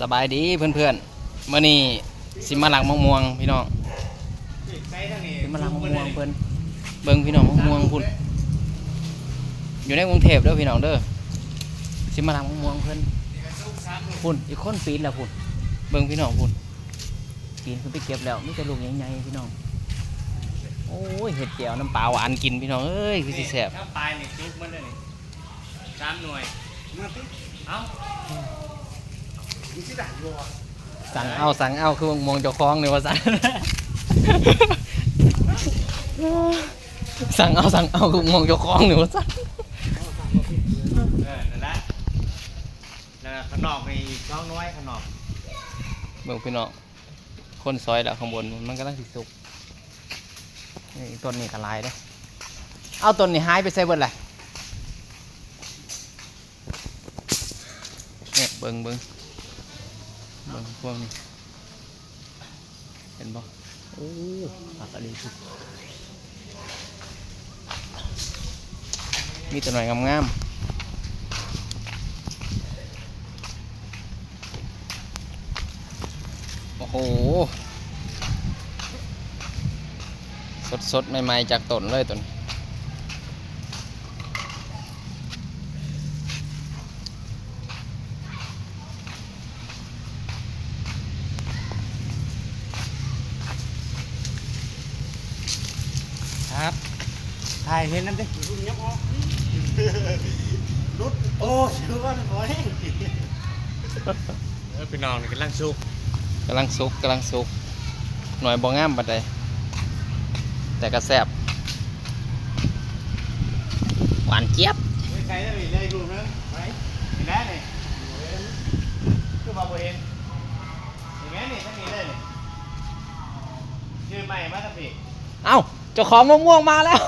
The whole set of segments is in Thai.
สบายดีเพื่อนๆเมื่อนี้สิมาหลังมะม่วงพี่น้องสิมาหลังมะม่วงเพิ่นเบิ่งพี่น้องมะม่วงพุ่นอยู่ในกรุงเทพเด้อพี่น้องเด้อสิมาหลังมะม่วงเพิ่นพุ่นอีกคนปีนแล้วพุ่นเบิ่งพี่น้องพุ่นปีนขึ้นไปเก็บแล้วมีแต่ลูกใหญ่ๆพี่น้องโอ้ยเห็ดเจียวน้ำปลาหวานกินพี่น้องเอ้ยคือสิแซ่บถ้าปลายนี่ซุกมันเลยนี่สามหน่วยเอ้า สั่งเอาสั่งเอาคือมองเจ้าของเนี่ยว่าสั่ง สั่งเอาสั่งเอาคือมองเจ้าของเนี่ยว่าสั่งเออนั่นแหละแล้วก็ขนอกมีอีกน้องน้อยขนอกเบิ่งพี่น้องคนซอยแล้วข้างบนมันกำลังสิสุกนี่ต้นนี้ก็หลายเด้อเอาต้นนี้หายไปใส่เบิดเลยเนี่ยเบิ่งเบิ่ง เบิ่งพวกนี้เห็นบ่โอ้ผักอะไรทุกมีแต่หน่อยงามๆโอ้โห สดๆ ใหม่ ๆ จากต้นเลยต้น ครับถ่ายเห็นนั่นดิรุดโอ้ชื่อว่าขอแห้งเออพี่น้องนี่กำลังซุกกำลังสุกกำลังสุกหน่อยบ่งามปานใดแต่ก็แซ่บหวานเจี๊ยบไม่ใครได้มีเลยดูนึงไหมเห็นไหมนี่คือมาบ่เห็นเห็นไหมนี่ทั้งนี้เลยนี่ชื่อใหม่มาทั้งปีเอ้า เจ้าของมะม่วงมาแล้ว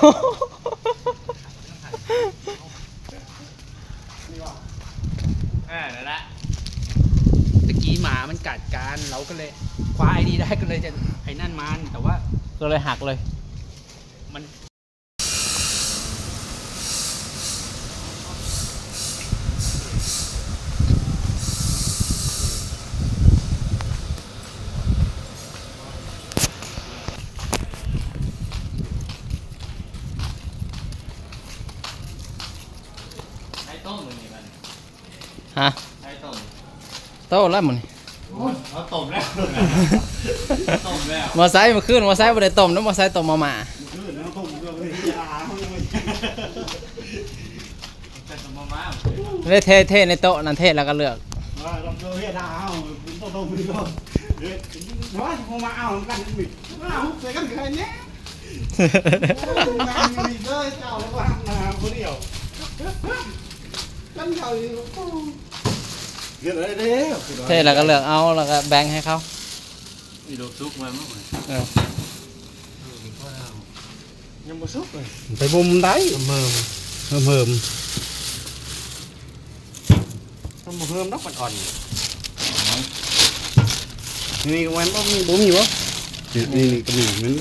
อ่านั่นแหละตะกี้หมามันกัดกันเราก็เลยคว้าไอ้นี่ได้ก็เลยจะไอ้นั่นมันแต่ว่าก็เลยหักเลย มัน ต้มเลยนี่มันฮะใช้ต้มโตแล้วมันเขาต้มแล้วต้มแล้วมอไซค์มาขึ้นมอไซค์บ่ได้ต้มนะมอไซค์ต้มมาม่าแต่ต้มมาม่าเลยเทเทในโต๊ะนั่นเทแล้วก็เลือกเราเจอเฮียดาวคุณต้องต้องมือก่อนเฮ้ยว่าคงมาเอากันมิดเอาใส่กันใครเนี้ยงานมีเลยเจ้าแล้วว่ามาคน เดียวกันเขาอยู่เกิดอะไรเด้อเทแล้วก็เลือกเอาแล้วก็แบ่งให้เขาอีลูกซุกมาเมื่อไหร่เออยังบ่ซุกเลยไปบุมได้เมิมเพิ่มเพิ่มต้องมาเพิ่มนกมันอ่อนนี่วันบ่มีบ่มีวะนี่นี่ก็มีมัน